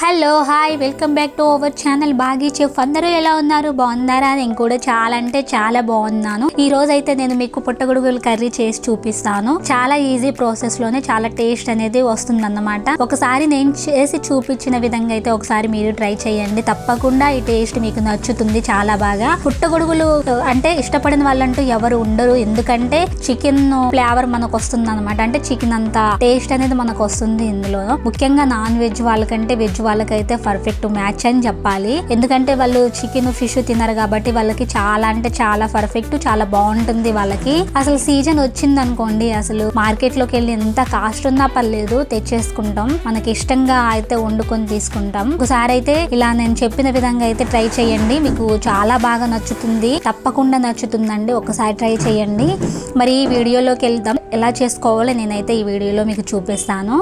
Hello hi welcome back to our channel. Baaghi chef అందరూ ఎలా ఉన్నారు? బాగున్నారా? నేను కూడా చాలా అంటే చాలా బాగున్నాను. ఈ రోజు అయితే నేను మీకు పుట్టగొడుగులు కర్రీ చేసి చూపిస్తాను. చాలా ఈజీ ప్రాసెస్లోనే చాలా టేస్ట్ అనేది వస్తుంది అన్నమాట ఒకసారి నేను చేసి చూపించిన విధంగా అయితే ఒకసారి మీరు ట్రై చేయండి. తప్పకుండా ఈ టేస్ట్ మీకు నచ్చుతుంది చాలా బాగా. పుట్టగొడుగులు అంటే ఇష్టపడిన వాళ్ళంటూ ఎవరు ఉండరు. ఎందుకంటే చికెన్ ఫ్లేవర్ మనకు వస్తుంది అనమాట అంటే చికెన్ అంత టేస్ట్ అనేది మనకు వస్తుంది ఇందులో ముఖ్యంగా నాన్ వెజ్ వాళ్ళకంటే వెజ్ వాళ్ళకైతే పర్ఫెక్ట్ మ్యాచ్ అని చెప్పాలి. ఎందుకంటే వాళ్ళు చికెన్ ఫిష్ తినరు కాబట్టి వాళ్ళకి చాలా అంటే చాలా పర్ఫెక్ట్ చాలా బాగుంటుంది వాళ్ళకి. అసలు సీజన్ వచ్చింది అనుకోండి అసలు మార్కెట్లోకి వెళ్ళి ఎంత కాస్ట్ ఉన్నా పర్లేదు తెచ్చేసుకుంటాం. మనకి ఇష్టంగా అయితే వండుకొని తీసుకుంటాం. ఒకసారి అయితే ఇలా నేను చెప్పిన విధంగా అయితే ట్రై చేయండి. మీకు చాలా బాగా నచ్చుతుంది. తప్పకుండా నచ్చుతుందండి. ఒకసారి ట్రై చేయండి. మరి ఈ వీడియోలోకి వెళ్దాం. ఎలా చేసుకోవాలో నేనైతే ఈ వీడియోలో మీకు చూపిస్తాను.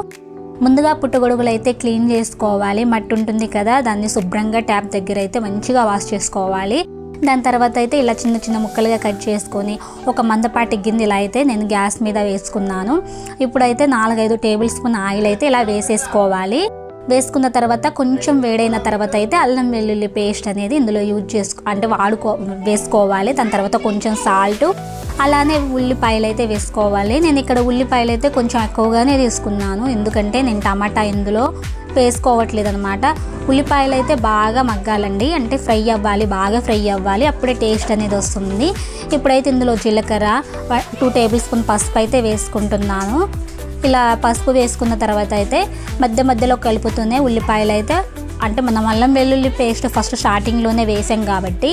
ముందుగా పుట్టగొడుగులు అయితే క్లీన్ చేసుకోవాలి. మట్టి ఉంటుంది కదా దాన్ని శుభ్రంగా ట్యాప్ దగ్గర అయితే మంచిగా వాష్ చేసుకోవాలి. దాని తర్వాత అయితే ఇలా చిన్న చిన్న ముక్కలుగా కట్ చేసుకొని ఒక మందపాటి గిన్నె ఇలా అయితే నేను గ్యాస్ మీద వేసుకున్నాను. ఇప్పుడైతే నాలుగైదు టేబుల్ స్పూన్ ఆయిల్ అయితే ఇలా వేసేసుకోవాలి. వేసుకున్న తర్వాత కొంచెం వేడైన తర్వాత అయితే అల్లం వెల్లుల్లి పేస్ట్ అనేది ఇందులో యూజ్ చేసుకో అంటే వాడుకో వేసుకోవాలి. దాని తర్వాత కొంచెం సాల్ట్ అలానే ఉల్లిపాయలు అయితే వేసుకోవాలి. నేను ఇక్కడ ఉల్లిపాయలు అయితే కొంచెం ఎక్కువగానే తీసుకున్నాను. ఎందుకంటే నేను టమాటా ఇందులో వేసుకోవట్లేదు అనమాట ఉల్లిపాయలు అయితే బాగా మగ్గాలండి. అంటే ఫ్రై అవ్వాలి బాగా ఫ్రై అవ్వాలి. అప్పుడే టేస్ట్ అనేది వస్తుంది. ఇప్పుడైతే ఇందులో జీలకర్ర టూ టేబుల్ స్పూన్ పసుపు అయితే వేసుకుంటున్నాను. ఇలా పసుపు వేసుకున్న తర్వాత అయితే మధ్య మధ్యలో కలుపుతూనే ఉల్లిపాయలు అయితే అంటే మనం అల్లం వెల్లుల్లి పేస్ట్ ఫస్ట్ స్టార్టింగ్లోనే వేసాం కాబట్టి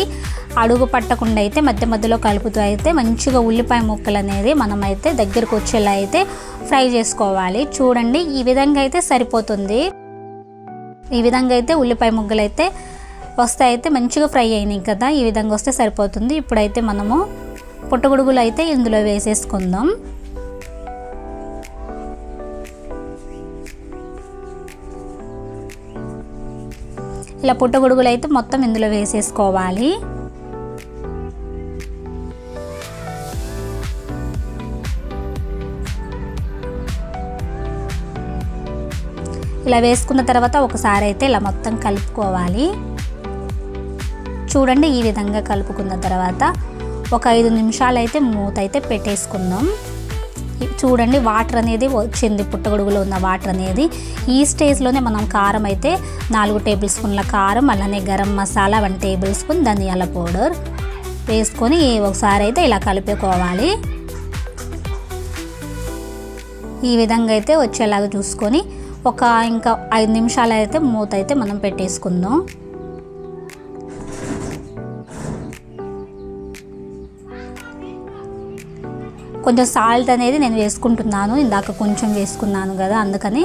అడుగు పట్టకుండా అయితే మధ్య మధ్యలో కలుపుతూ అయితే మంచిగా ఉల్లిపాయ ముక్కలు అనేది మనం అయితే దగ్గరకు వచ్చేలా అయితే ఫ్రై చేసుకోవాలి. చూడండి ఈ విధంగా అయితే సరిపోతుంది. ఈ విధంగా అయితే ఉల్లిపాయ ముగ్గలు అయితే వస్తే అయితే మంచిగా ఫ్రై అయినాయి కదా ఈ విధంగా వస్తే సరిపోతుంది. ఇప్పుడైతే మనము పుట్టగొడుగులు అయితే ఇందులో వేసేసుకుందాం. ఇలా పుట్టగొడుగులు అయితే మొత్తం ఇందులో వేసేసుకోవాలి. ఇలా వేసుకున్న తర్వాత ఒకసారి అయితే ఇలా మొత్తం కలుపుకోవాలి. చూడండి ఈ విధంగా కలుపుకున్న తర్వాత ఒక ఐదు నిమిషాలు అయితే మూత అయితే పెట్టేసుకుందాం. చూడండి వాటర్ అనేది వచ్చింది పుట్టగొడుగులో ఉన్న వాటర్ అనేది. ఈ స్టేజ్లోనే మనం కారం అయితే నాలుగు టేబుల్ స్పూన్ల కారం అలానే garam masala one tablespoon ధనియాల పౌడర్ వేసుకొని ఒకసారి అయితే ఇలా కలుపుకోవాలి. ఈ విధంగా అయితే వచ్చేలాగా చూసుకొని ఒక ఇంకా ఐదు నిమిషాలు అయితే మూత అయితే మనం పెట్టేసుకుందాం. కొంచెం సాల్ట్ అనేది నేను వేసుకుంటున్నాను. ఇందాక కొంచెం వేసుకున్నాను కదా అందుకని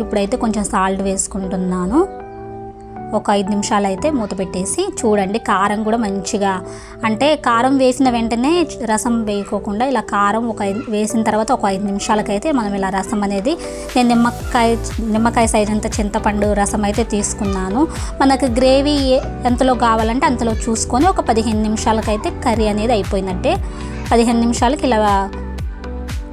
ఇప్పుడైతే కొంచెం సాల్ట్ వేసుకుంటున్నాను. ఒక ఐదు నిమిషాలు అయితే మూత పెట్టేసి చూడండి కారం కూడా మంచిగా. అంటే కారం వేసిన వెంటనే రసం వేయకోకుండా ఇలా కారం ఒక ఐదు వేసిన తర్వాత ఒక ఐదు నిమిషాలకైతే మనం ఇలా రసం అనేది నేను నిమ్మకాయ నిమ్మకాయ సైజ్ అంత చింతపండు రసం అయితే తీసుకున్నాను. మనకు గ్రేవీ ఎంతలో కావాలంటే అంతలో చూసుకొని ఒక పదిహేను నిమిషాలకైతే కర్రీ అనేది అయిపోయినట్టే. పదిహేను నిమిషాలకి ఇలా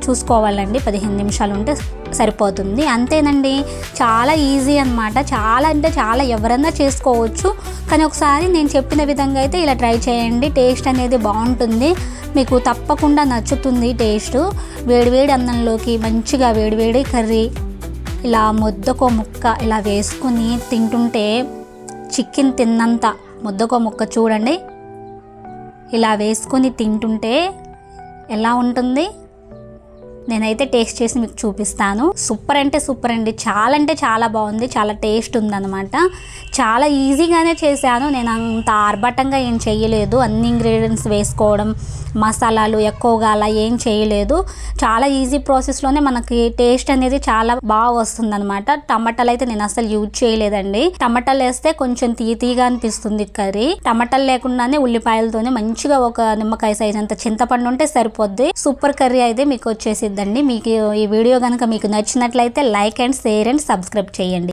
చూసుకోవాలండి. పదిహేను నిమిషాలు ఉంటే సరిపోతుంది. అంతేనండి. చాలా ఈజీ అనమాట చాలా అంటే చాలా ఎవరన్నా చేసుకోవచ్చు. కానీ ఒకసారి నేను చెప్పిన విధంగా అయితే ఇలా ట్రై చేయండి. టేస్ట్ అనేది బాగుంటుంది. మీకు తప్పకుండా నచ్చుతుంది టేస్ట్. వేడివేడి అన్నంలోకి మంచిగా వేడివేడి కర్రీ ఇలా ముద్దకో ముక్క ఇలా వేసుకుని తింటుంటే చికెన్ తిన్నంత ముద్దకో ముక్క చూడండి. ఇలా వేసుకొని తింటుంటే ఎలా ఉంటుంది? నేనైతే టేస్ట్ చేసి మీకు చూపిస్తాను. సూపర్ అంటే సూపర్ అండి. చాలా అంటే చాలా బాగుంది. చాలా టేస్ట్ ఉందన్నమాట. చాలా ఈజీగానే చేశాను. నేను అంత ఆర్భటంగా ఏం చేయలేదు. అన్ని ఇంగ్రీడియంట్స్ వేసుకోవడం మసాలాలు ఎక్కువగా అలా ఏం చేయలేదు. చాలా ఈజీ ప్రాసెస్లోనే మనకి టేస్ట్ అనేది చాలా బాగా వస్తుంది అనమాట టమాటాలు అయితే నేను అసలు యూజ్ చేయలేదండి. టమాటాలు వేస్తే కొంచెం తీతీగా అనిపిస్తుంది కర్రీ. టమాటాలు లేకుండానే ఉల్లిపాయలతోనే మంచిగా ఒక నిమ్మకాయ సైజ్ అంత చింతపండు ఉంటే సరిపోద్ది. సూపర్ కర్రీ అయితే మీకు వచ్చేసి వచ్చేసిద్దండి మీకు ఈ వీడియో కనుక మీకు నచ్చినట్లయితే like and share and subscribe చేయండి.